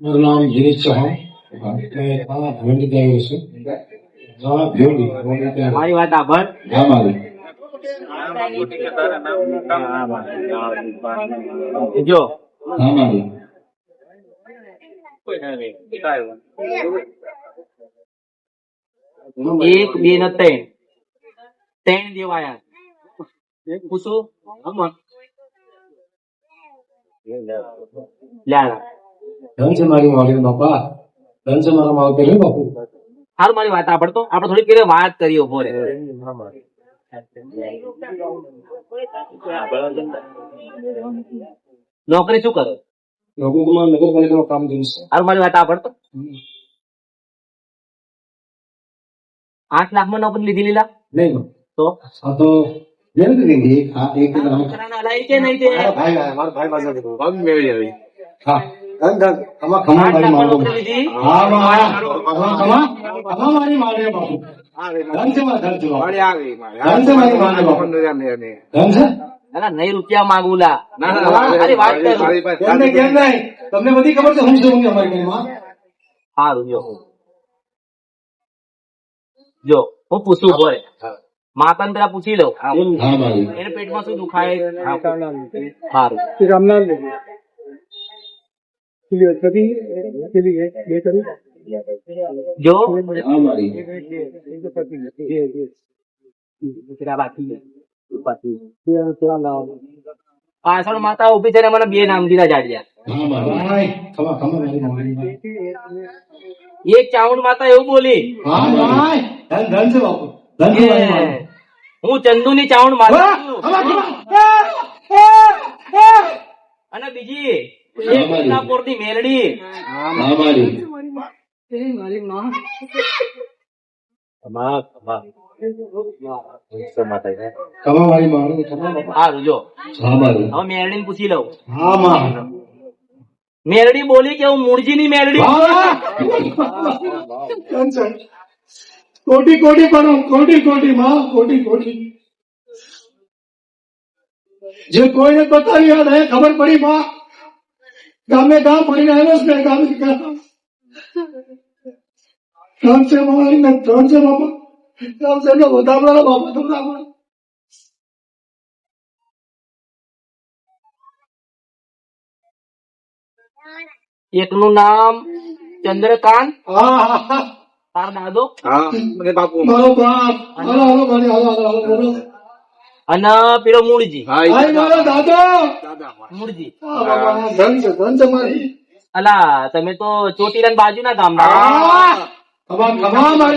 મારું નામ ગિરીશ ચૌહાણ ભેંડી ગાયું છે. મારી વાત આભાર હા મારી જો હા મારી એક બે ને ત્રણ. ત્રણ દેવાયા. પૂછો. ધન છે મારી માવડી બાપા. ધન છે મારા માવ કર્યું બાપુ. હારું મારી વાત આપડે થોડીક પેલી વાત કરીએ ઊભો રે નોકરી શું કરે? લોકોમાં નગરપાલિકામાં કામ છે. હારું મારી વાત સાંભળતો આઠ લાખમાં નોકરી લીધી લીલા? નહીં. તો? આ તો બેન દીધી હા એક છોકરાના કે નહીં તે? ભાઈ મારા ભાઈ પાસે લીધી? હા તમને બધી ખબર છે હું શું અમારી ઘરમાં? સારું જો જો હું. પૂછું ઊભો માતાને પેલા પૂછી લઉં. એને પેટમાં શું દુખાય? સારું. જો? મારી. પેલા બાકી પાછળ માતા ઊભી છે મને બે નામ દીધા જાડ્યા એક ચાઉંડ માતા એવું બોલી. હા ચંદુ ની ચાઉંડ માતા અને બીજી એક મિદનાપુરની મેલડી. હા મારી ખમા મારી માવડી સારું જો હા મારી હવે મેલડી પૂછી લઉં હા માં મેલડી બોલી કે હું મૂળજી ની મેરડી કોટી કોટી પણ કોટી કોટી માં કોટી કોટી જે કોઈને બતાવી યાદ હે ખબર પડી માં ગામે ગામ પડીને આવ્યો છે ગામે ગામ રામ છે મારી ને છે રામ છે ને નું નામ ચંદ્રકાંત. તાર દાદો. બાપ અને પેલો મૂળજી. મૂળજી. અલા, તમે તો ચોટીલા બાજુ ના ગામ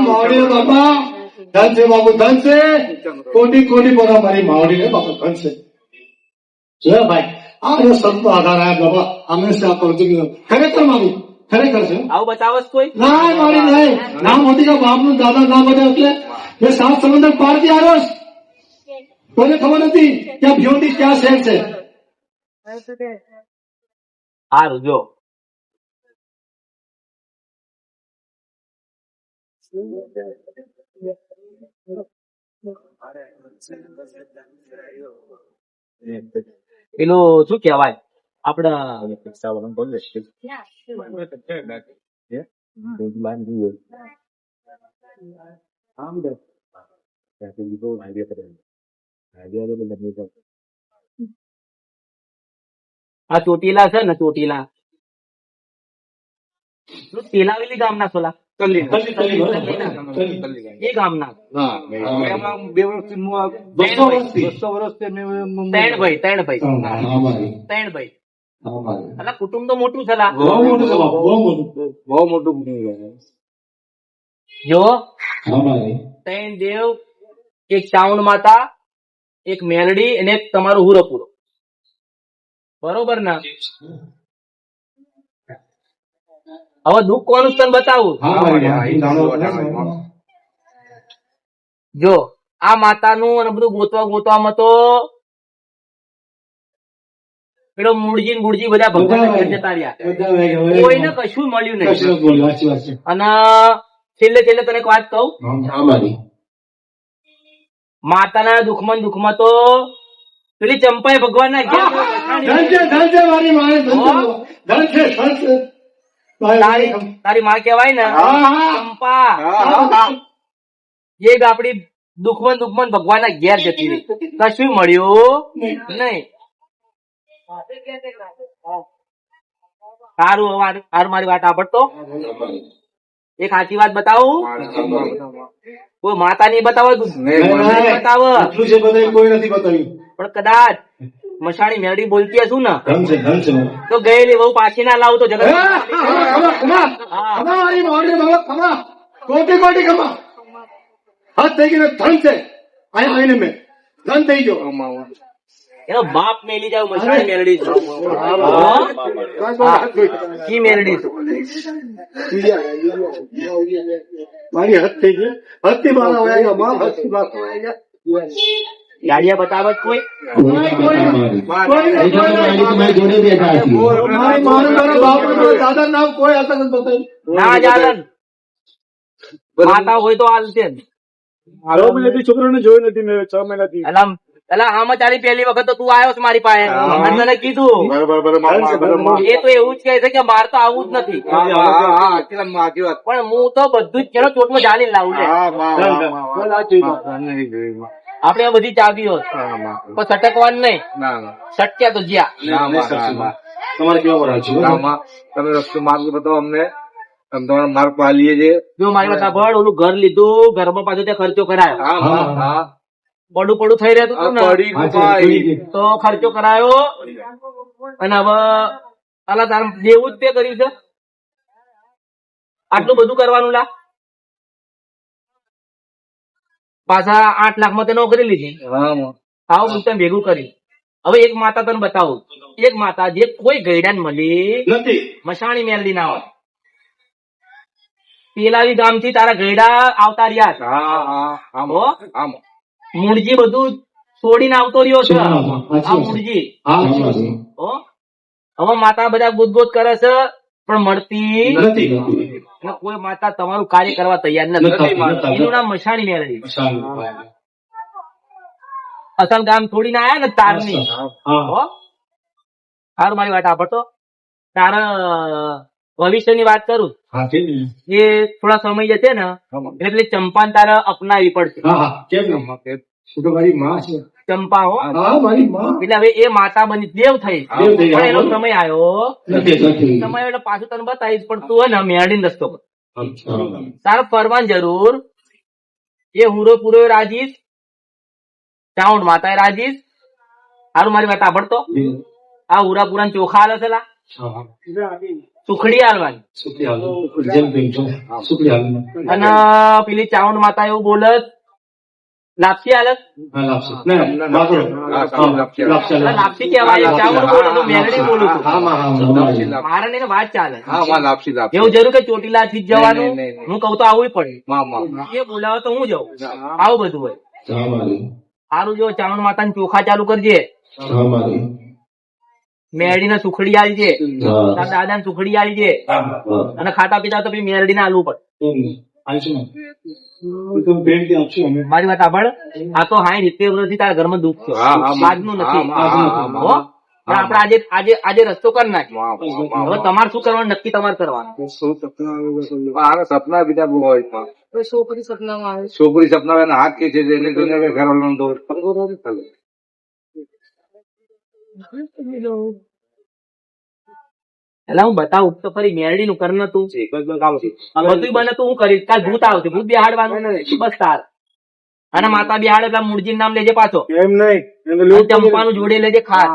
માવડી બાપા ધન છે બાબુ ધન છે કોટી કોટી પરા મારી માવડી ને બાપુ ધન છે જો ભાઈ આ જો સંતો આધાર આયા બાબા અમને આ કે ખરેખર મારી ખરેખર છે? આવું બતાવસ કોઈ? ના મારી નહીં. નામ મોટી કા બાપનું દાદા નામ બધા એટલે એ સાત સમંદર પારથી આવ્યો કોને ખબર નથી કે આ ક્યાં શહેર છે? સારું જો. પેલું શું કેવાય આપડા આ ચોટીલા છે ને ચોટીલા. શું તેલાવેલી ગામના સોલા. કલ્લી કલ્લી કલ્લી એ બસો વર્ષથી. ત્રણ ભાઈ ત્રણ ભાઈ. ત્રણ ભાઈ. એટલે કુટુંબ તો મોટું છે બહુ મોટું બહુ મોટું. જો ત્રણ દેવ એક ચાવણ માતા એક મેલડી અને એક તમારું હુરપુરો. બરોબર ને? હવે દુઃખ કોનું તને બતાવું? જો આ માતાનું અને બધું ગોતવા ગોતવામાં તો પેલો મૂળજી ગુડજી બધા ભગવાન જતા રહ્યા. કોઈને કશું મળ્યું નહીં. અને છેલ્લે છેલ્લે તને એક વાત કહું? માતાના દુઃખમાં ને દુઃખમાં તો પેલી ચંપાએ ભગવાનના ઘેર તારી તારી માં કહેવાય ને હા હા. ચંપા. એ આપડી દુખમન દુખમન ભગવાન ના ઘેર જતી રહી. કશું મળ્યું નહીં. સારું સારું મારી વાત આપડતો એક સાચી વાત બતાવું? કોઈ માતા નહીં બતાવો? નહીં. બતાવો? કોઈ નથી બતાવ્યું. પણ કદાચ મસાણી મેરડી બોલતી હશું ને તો ગયેલી બહુ પાછી ના લાવું તો જગત ખમા મારી મોઢે બાબા કોટી કોટી ખમા. હાથ થઈ ગયો ધન છે. અહીંયા આવીને મેં. ધન થઈ ગયો. એનો બાપ મેલી જાવ મશાણી મેલડી. કી છે. મારી હદ થઈ ગઈ. હદથી બહાર આવ્યા બાપ હદથી બહાર આવ્યા ગયા. ગાડિયા બતાવે જ કોઈ? મારી મારું દાદા નામ કોઈ અસર નથી ના જાલન માતા હોય તો હાલશે જ. છ મહિનાથી છોકરાને જોયો નથી મેં છ મહિનાથી. એલા એલા આમાં તારી પહેલી વખત તો તું આવ્યો છે મારી પાસે. અને તને કીધું. એ તો એવું જ કહે છે કે મારે તો આવું જ નથી. પણ હું તો બધું જ કેનો ચોટમાં જાણી લાવું છે આપણે આ બધી ચાવીઓ. પણ સટકવાનું નહીં. સટક્યા તો જ્યાં. તમારે કેવા પર તમે રસ્તો માર્ગ બતાવો અમને. તમે તમારો માર્ગ પાલીએ છે જો મારી વાત સાંભળ ઓલું ઘર લીધું ઘરમાં પાછો ત્યાં ખર્ચો કરાયો. પડું પડું થઈ રહ્યું હતું તો ખર્ચો કરાયો. અને હવે અલા તાર જેવું જ તે કર્યું છે. આટલું બધું કરવાનું લા. પાછા આઠ લાખમાં તે નોકરી લીધી. આવું હું તમે ભેગું કરી. હવે એક માતા તને બતાવું. એક માતા જે કોઈ ગયડાને મળી નથી. મશાણી મેલડી ના હોય. પેલાવી ગામથી તારા ગયડા આવતા રહ્યા હો? મૂળજી બધું છોડીને આવતો રહ્યો છે. આ મૂળજી હવે માતા બધા ગુદગુદ કરે છે. પણ મળતી નથી. કોઈ માતા તમારું કાર્ય કરવા તૈયાર નથી. એનું નામ મશાણી મેળવી. અસલ ગામ છોડીને આયા ને તારની. સારું મારી વાત આપડતો તારા ભવિષ્યની વાત કરું? એ થોડા સમય જશે ને એટલે ચંપાન તારે અપનાવી પડશે. કેમ? મારી માં છે. ચંપા હો. એટલે હવે એ માતા બની દેવ થઈ. પણ એનો સમય આવ્યો. સમય એટલે પાછું તને બતાવીશ પણ તું ને મેળીને રસ્તો પર. તારે ફરવાની જરૂર. એ હુરો પૂરો રાજીશ. ચાઉન્ડ માતા રાજીશ. હારું મારી વાત સાંભળતો આ હુરા પુરા ચોખા હાલે છે લા. સુખડી હાલવાની. અને પેલી ચાઉન્ડ માતા એવું બોલે લાપસી હાલત લાપસી. ના, બાકડો. હા, હા, લાપસી. લાપસી, એટલે લાપસી. લાપસી કહેવાય ચાઉન્ડ બોલે તો મેલડી બોલું છું હા, હા, હા. મારે ને વાત ચાલે લાપસી લાપસી એવું જરૂર કે ચોટીલા થી જવાનું. હું કહું તો આવવું પડે માં માં એ બોલાવે તો હું જાઉં આવું બધું હોય. સારું જો ચાવણ માતા ચોખા ચાલુ કરજે મેરડી ને સુખડી આલજે દાદા ને સુખડી આલજે. અને ખાતા પીતા તો પછી મેરડી ને આલવું પડે મારી વાત સાંભળ. આ તો હાઈ રીતે નથી તારા ઘરમાં દુઃખ છે. આજનું નથી. આપણે આજે આજે આજે રસ્તો કરી નાખ્યો. હવે તમારે શું કરવાનું? નક્કી તમારે કરવાનું. સપના બીજા બહુ હોય. છોકરી સપનામાં આવે છોકરી સપના હોય હાથ કે છે એટલે જોઈને હવે ઘર વાળાનો દોર. એટલે હું બતાવું તો ફરી મેરડી નું કર તું બધું બને તો હું કરીશ. કાલ ભૂત આવશે ભૂત બેહાડવાનું. બસ તાર. અને માતા બેહાડે એટલે મૂળજી નામ લેજે પાછો. એમ નહીં? જ. ચંપાનું જોડે લેજે ખાસ.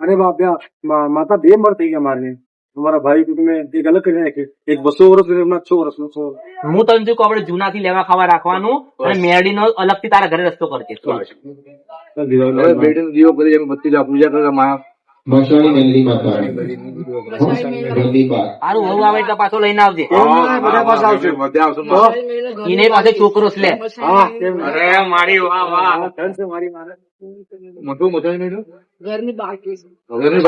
અરે બાપ માતા બે મર થઈ ગયા મારે તમારા ભાઈ તું તમે એક અલગ કરી નાખી એક બસો વર્ષ એમના છ વર્ષ. નો હું તને શું આપડે જૂના થી લેવા ખાવા રાખવાનું અને મેરડી નો અલગથી તારા ઘરે રસ્તો કરજે. દીવો કરી જા પૂજા કરે માં મસાણી મેલડી માતા મેલડી પા વહુ આવે એટલે પાછો લઈને આવજે. બધા પાસે આવશે. બધા આવશે. એને પાસે છોકરો છે. અરે મારી વાહ વાહ. મારી મારે. મોટું મજા નહીં મોટું? ઘરની બહાર. ઘરની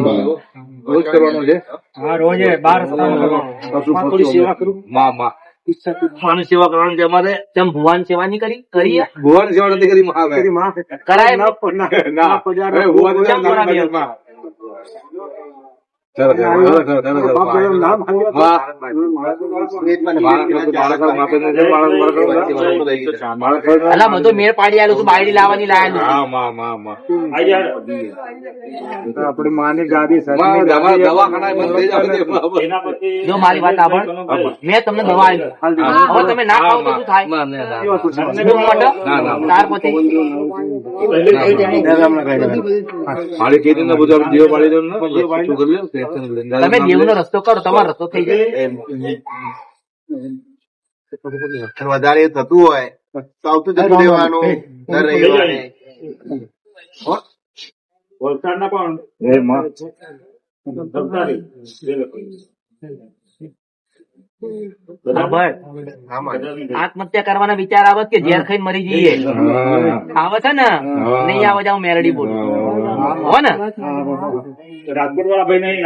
બહાર. રોજ કરવાનું છે? હા રોજે બાર પશુ પશુ. માં માં ભગવાન સેવા કરવાની અમારે તેમ ભગવાન સેવા નહીં કરી કરી ભગવાન સેવા નથી કરી કરાય ના ના ભગવાન સેવા લાવવાની આપડી માની ગાડી જો મારી વાત આપણ મેં તમને દવા આવી હવે તમે ના ખાવ થાય તાર કીધું ને બધું જીવો પાડી દો શું કરી તમે દેવનો રસ્તો કરો તમારો રસ્તો થઈ જાય વધારે થતું હોય તો આવતું જતું રહેવાનું રવિવારે એ માં. આત્મહત્યા કરવાના વિચાર આવત કે ઝેર ખાઈને મરી જઈએ આવે છે ને નહીં આવે જાવ મેરડી બોલ હો ને રાજકોટ વાળા ભાઈ નહીં